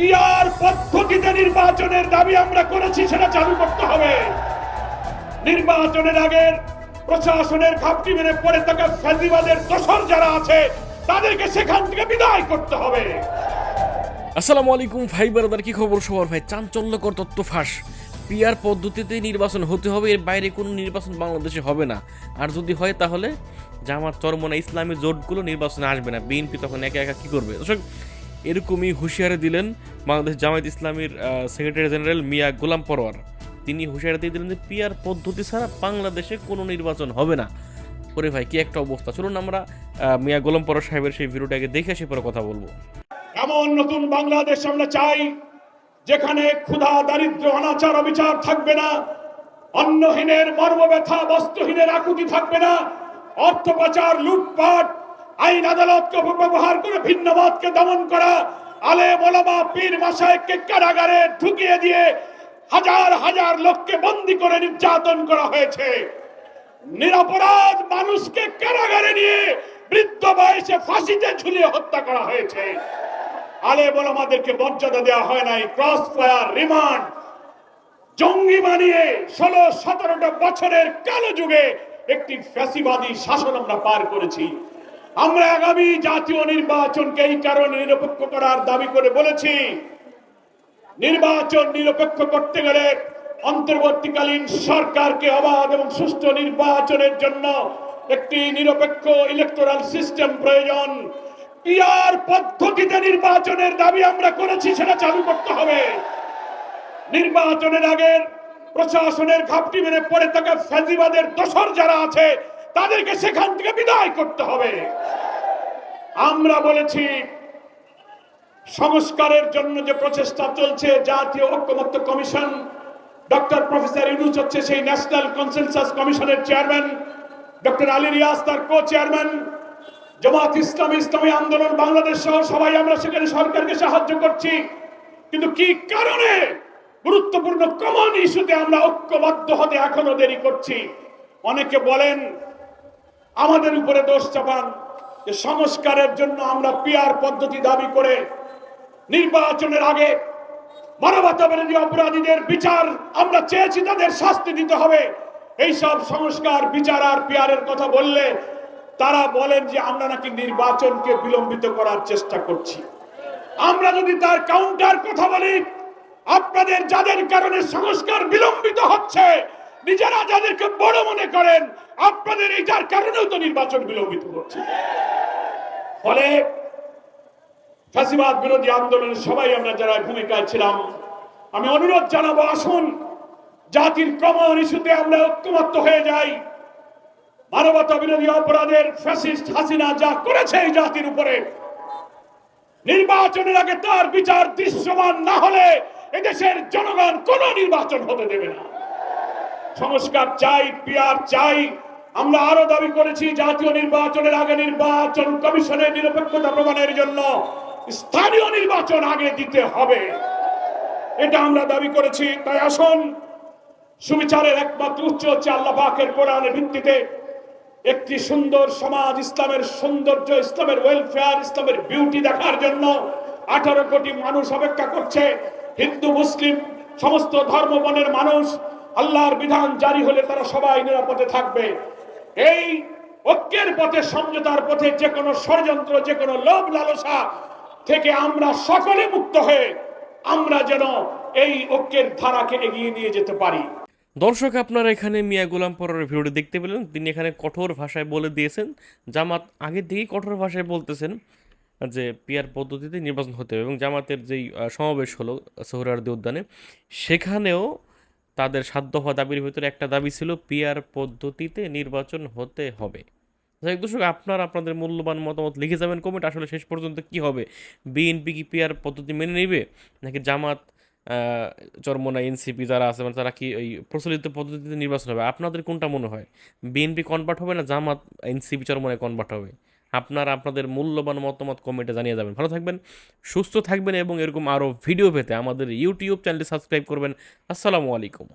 Peer পদ্ধতিতে নির্বাচনের দাবি আমরা করেছি, সেটা চালু করতে হবে। নির্বাচনের আগে প্রশাসনের ঘাপটি মেরে পড়ে থাকা ফ্যাসিবাদের দোষর যারা আছে, তাদেরকে সেখান থেকে বিদায় করতে হবে। আসসালামু আলাইকুম ভাই বারাদার, কি খবর সবার ভাই? চাঞ্চল্যকর তত্ত্ব ফাঁস। পিয়ার পদ্ধতিতে নির্বাচন হতে হবে, এর বাইরে কোনো নির্বাচন বাংলাদেশে হবে না। আর যদি হয় তাহলে জামাত চরমনা ইসলামী জোটগুলো নির্বাচনে আসবে না। বিএনপি তখন একা একা কি করবে? দর্শক এরকমই হুঁশিয়ারি দিলেন বাংলাদেশ জামায়াত ইসলামীর সেক্রেটারি জেনারেল মিয়া গোলাম পরোয়ার। তিনি হুঁশিয়ারি দিয়ে দিলেন যে পিয়ার পদ্ধতি ছাড়া বাংলাদেশে কোনো নির্বাচন হবে না। ওরে ভাই, কি একটা অবস্থা। চলুন আমরা মিয়া গোলাম পরোয়ার সাহেবের সেই ভিডিওটাকে দেখে সে পরে কথা বলব। এমন নতুন বাংলাদেশ আমরা চাই, যেখানে ক্ষুধা, দারিদ্র, অনাচার, অবিচার থাকবে না, অন্নহীনের মর্মব্যথা বস্ত্রহীনের আকুতি থাকবে না, অর্থ পাচার, লুটপাট আইন আদালতকে অপব্যবহার করে ভিন্নমতকে দমন করা, আলে মোলামা পীর মাসায়ককে কারাগারে ঢুকিয়ে দিয়ে হাজার হাজার লোককে বন্দি করে নির্যাতন করা হয়েছে। নিরপরাধ মানুষকে কারাগারে নিয়ে বৃদ্ধ বয়সে ফাঁসিতে ঝুলিয়ে হত্যা করা হয়েছে। আলে বলে আমাদেরকে মর্যাদা দেওয়া হয় নাই, ক্রস ফায়ার, রিমান্ড, জঙ্গি বানিয়ে ষোলো, সতেরোটা বছরের কালো যুগে একটি ফ্যাসিবাদী শাসন আমরা পার করেছি। আমরা আগামী জাতীয় নির্বাচনকে এই কারণে নিরপেক্ষ করার দাবি করে বলেছি, নির্বাচন নিরপেক্ষ করতে গেলে অন্তর্বর্তীকালীন সরকারকে অবাধ এবং সুষ্ঠু নির্বাচনের জন্য একটি নিরপেক্ষ ইলেকটোরাল সিস্টেম প্রয়োজন। পিয়ার পদ্ধতিতে নির্বাচনের দাবি আমরা করেছি, সেটা চালু করতে হবে। নির্বাচনের আগের প্রশাসনের ঘাপটি মেরে পড়ে থাকা ফ্যাসিবাদের দোষর যারা আছে তাদেরকে সেখান থেকে বিদায় করতে হবে। আমরা বলেছি, সংস্কারের জন্য যে প্রচেষ্টা চলছে, জাতীয় ঐক্যমত্য কমিশন, ডক্টর প্রফেসর ইউনুস হচ্ছে সেই ন্যাশনাল কনসেনসাস কমিশনের চেয়ারম্যান, ডক্টর আলী রিয়াজ তার কো চেয়ারম্যান জামাত ইসলাম ইসলামী আন্দোলন বাংলাদেশ সহ সবাই আমরা সেখানে সরকারকে সাহায্য করছি। কিন্তু কি কারণে গুরুত্বপূর্ণ কমন ইস্যুতে আমরা ঐক্যবদ্ধ হতে এখনও দেরি করছি? অনেকে বলেন আমাদের উপরে দোষ চাপান। যে সংস্কারের জন্য আমরা পিয়ার পদ্ধতি দাবি করে নির্বাচনের আগে মানবতা বিরোধী অপরাধীদের বিচার আমরা চেয়েছি, তাদের শাস্তি দিতে হবে। এইসব সংস্কার, বিচার আর পিয়ারের কথা বললে তারা বলেন যে আমরা নাকি নির্বাচনকে বিলম্বিত করার চেষ্টা করছি। আমরা যদি তার কাউন্টার কথা বলি, আপনাদের যাদের কারণে সংস্কার বিলম্বিত হচ্ছে, নিজেরা যাদেরকে বড় মনে করেন আপনাদের এইটার কারণেও তো নির্বাচন বিলম্বিত হচ্ছে ফলে ফ্যাসিবাদ বিরোধী আন্দোলনের সবাই আমরা যারা ভূমিকায় ছিলাম, আমি অনুরোধ জানাব, আসুন। জাতির কমন ইস্যুতে আমরা ঐক্যমত্য হয়ে যাই। মানবতা বিরোধী অপরাধের ফ্যাসিস্ট হাসিনা যা করেছে এই জাতির উপরে, নির্বাচনের আগে তার বিচার দৃশ্যমান না হলে এদেশের জনগণ কোন নির্বাচন হতে দেবে না। সংস্কার চাই পিয়ার চাই আমরা আরও দাবি করেছি জাতীয় নির্বাচনের আগে নির্বাচন কমিশনের নিরপেক্ষতা প্রমাণের জন্য স্থানীয় নির্বাচন আগে দিতে হবে। এটা আমরা দাবি করেছি। তাই আসুন, সুবিচারের একমাত্র উচ্চ হচ্ছে আল্লাহ পাকের কোরআনের ভিত্তিতে একটি সুন্দর সমাজ, ইসলামের সৌন্দর্য, ইসলামের ওয়েলফেয়ার ইসলামের বিউটি দেখার জন্য আঠারো কোটি মানুষ অপেক্ষা করছে। হিন্দু, মুসলিম, সমস্ত ধর্মবনের মানুষ আল্লাহর বিধান জারি হলে তারা সবাই নিরাপদে থাকবে। এই ঐক্যের পথে, সমঝোতার পথে যে কোনো ষড়যন্ত্র, যে কোনো লোভ লালসা থেকে আমরা সকলে মুক্ত হয়ে আমরা যেন এই ঐক্যের ধারাকে এগিয়ে নিয়ে যেতে পারি। দর্শক, আপনারা এখানে মিয়া গোলাম পরের ভিডিওটি দেখতে পেলেন। তিনি এখানে কঠোর ভাষায় বলে দিয়েছেন। জামাত আগে থেকেই কঠোর ভাষায় বলতেছেন যে, পিয়ার পদ্ধতিতে নির্বাচন হতে হবে এবং জামাতের যেই সমাবেশ হলো সোহরার্দি উদ্যানে, সেখানেও তাদের সাত দফা দাবির ভিতরে একটা দাবি ছিল পিয়ার পদ্ধতিতে নির্বাচন হতে হবে। যাই দর্শক, আপনারা আপনাদের মূল্যবান মতামত লিখে যাবেন কমেন্ট আসলে শেষ পর্যন্ত কি হবে? বিএনপি কি পিয়ার পদ্ধতি মেনে নেবে? নাকি জামাত চরমোনা এনসিপি যারা আছে মানে তারা কি ওই প্রচলিত পদ্ধতিতে নির্বাচন হবে? আপনাদের কোনটা মনে হয়? বিএনপি কনভার্ট হবে না জামাত এনসিপি চরমোনায় কনভার্ট হবে? আপনারা আপনাদের মূল্যবান মতামত কমেন্টে জানিয়ে যাবেন। ভালো থাকবেন, সুস্থ থাকবেন এবং এরকম আরও ভিডিও পেতে আমাদের ইউটিউব চ্যানেলটি সাবস্ক্রাইব করবেন। আসসালামু আলাইকুম।